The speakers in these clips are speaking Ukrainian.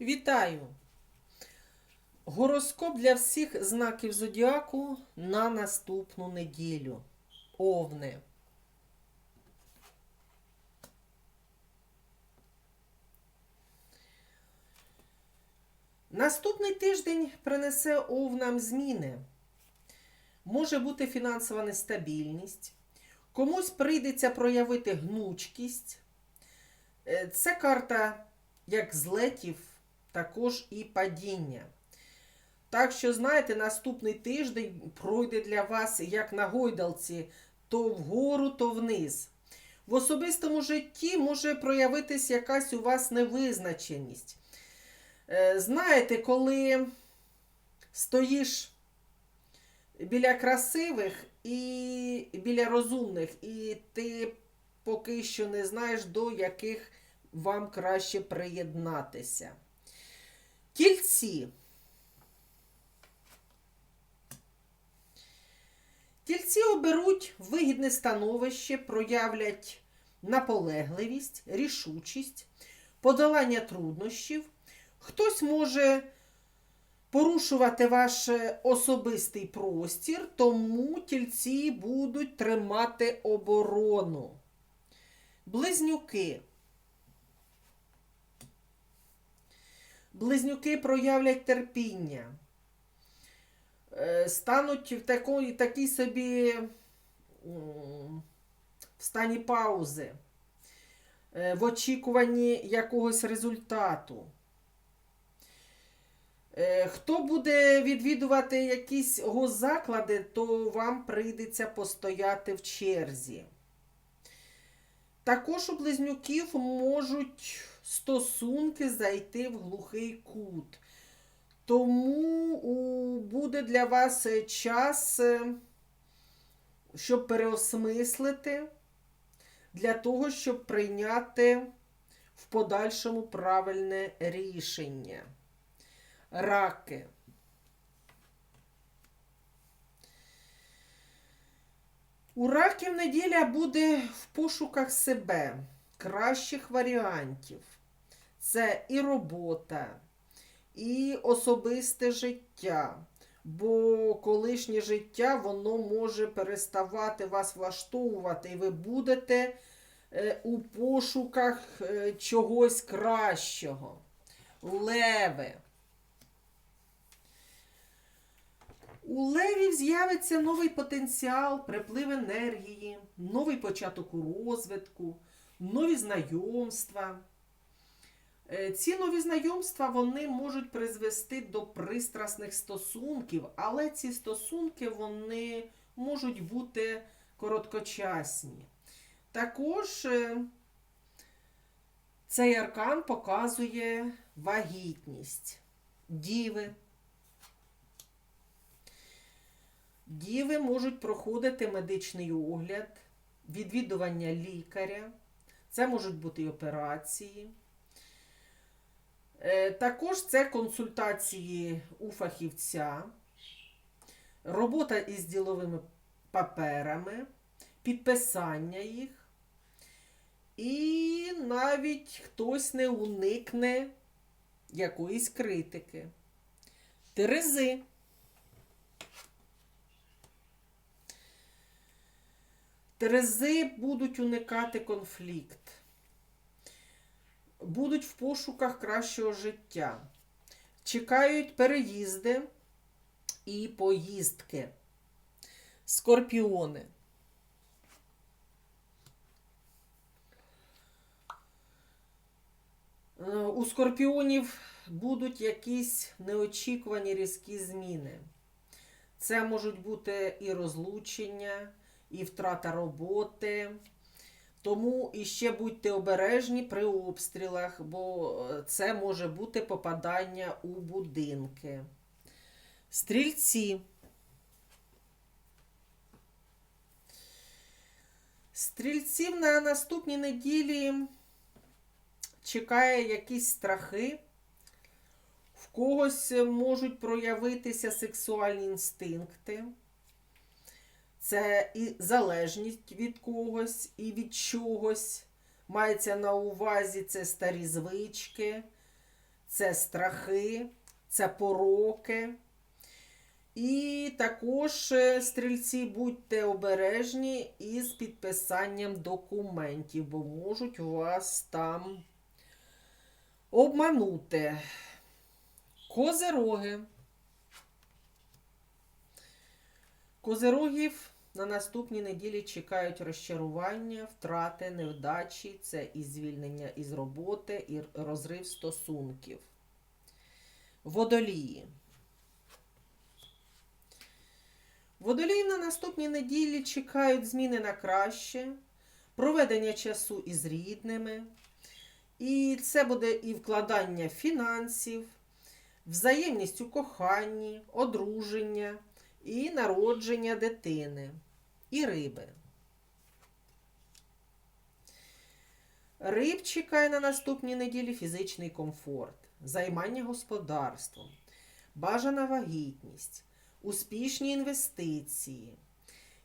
Вітаю! Гороскоп для всіх знаків зодіаку на наступну неділю. Овни. Наступний тиждень принесе овнам зміни. Може бути фінансова нестабільність, комусь прийдеться проявити гнучкість. Е, Це карта як злетів, також і падіння. Так що, знаєте, наступний тиждень пройде для вас як на гойдалці, то вгору, то вниз. В особистому житті може проявитись якась у вас невизначеність. Е, Знаєте, коли стоїш біля красивих і біля розумних, і ти поки що не знаєш, до яких вам краще приєднатися. Тільці. Тільці оберуть вигідне становище, проявлять наполегливість, рішучість, подолання труднощів. Хтось може порушувати ваш особистий простір, тому тільці будуть тримати оборону. Близнюки. Близнюки проявлять терпіння, Е, стануть в такій, такій собі в стані паузи, е, в очікуванні якогось результату. Е, Хто буде відвідувати якісь госзаклади, то вам прийдеться постояти в черзі. Також у близнюків можуть стосунки зайти в глухий кут. Тому буде для вас е, час, е, щоб переосмислити, для того, щоб прийняти в подальшому правильне рішення. Раки. У раків неділя буде в пошуках себе, кращих варіантів. Це і робота, і особисте життя. Бо колишнє життя воно може переставати вас влаштовувати, і ви будете е, у пошуках е, чогось кращого. Леви. У левів з'явиться новий потенціал, приплив енергії, новий початок у розвитку, нові знайомства. Е, Ці нові знайомства вони можуть призвести до пристрасних стосунків, але ці стосунки вони можуть бути короткочасні. Також е, цей аркан показує вагітність, діви. Діви можуть проходити медичний огляд, відвідування лікаря. Це можуть бути і операції. Е, Також це консультації у фахівця, робота із діловими паперами, підписання їх. І навіть хтось не уникне якоїсь критики. Терези. Терези будуть уникати конфлікт, будуть в пошуках кращого життя, чекають переїзди і поїздки. Скорпіони. Е, У скорпіонів будуть якісь неочікувані різкі зміни. Це можуть бути і розлучення, і втрата роботи. Тому іще будьте обережні при обстрілах, бо е, це може бути попадання у будинки. Стрільці. Стрільців на наступній неділі чекає якісь страхи. В когось можуть проявитися сексуальні інстинкти. Це і залежність від когось, і від чогось. Мається на увазі це старі звички, це страхи, це пороки. І також, е, стрільці, будьте обережні із підписанням документів, бо можуть вас там обманути. Козероги. Козерогів на наступній неділі чекають розчарування, втрати, невдачі, це і звільнення із роботи, і розрив стосунків. Водолії. Водолії на наступній неділі чекають зміни на краще, проведення часу із рідними. І це буде і вкладання фінансів, взаємність у коханні, одруження і народження дитини, і риби. Риб чекає на наступній неділі фізичний комфорт, займання господарством, бажана вагітність, успішні інвестиції.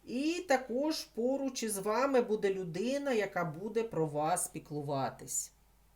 І також поруч із вами буде людина, яка буде про вас піклуватись.